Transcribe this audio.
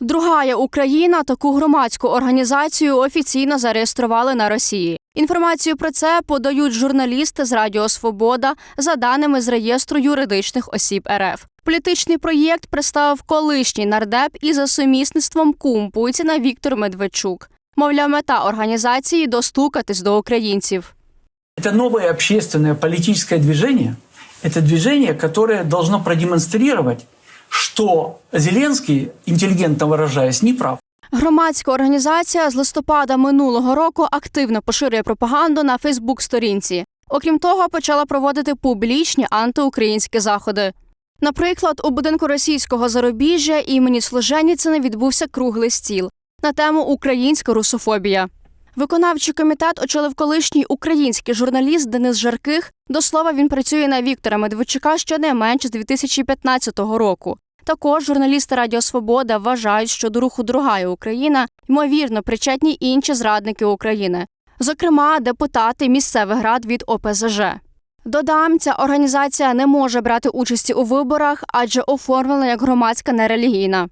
Другая Україна таку громадську організацію офіційно зареєстрували на Росії. Інформацію про це подають журналісти з Радіо Свобода за даними з реєстру юридичних осіб РФ. Політичний проєкт представив колишній нардеп і за сумісництвом кум Путіна Віктор Медведчук. Мовляв, мета організації достукатись до українців. Это новое общественное политическое движение. Это движение, которое должно продемонстрировать, что Зеленский, интеллигентно выражаясь, не прав. Громадська організація з листопада минулого року активно поширює пропаганду на Фейсбук-сторінці. Окрім того, почала проводити публічні антиукраїнські заходи. Наприклад, у будинку російського зарубіжжя імені Служеніцина відбувся круглий стіл на тему Українська русофобія. Виконавчий комітет очолив колишній український журналіст Денис Жарких. До слова, він працює на Віктора Медведчука щонайменше з 2015 року. Також журналісти Радіо Свобода вважають, що до руху Другая Україна ймовірно причетні інші зрадники України, зокрема депутати місцевих рад від ОПЗЖ. Додам, ця організація не може брати участі у виборах, адже оформлена як громадська нерелігійна.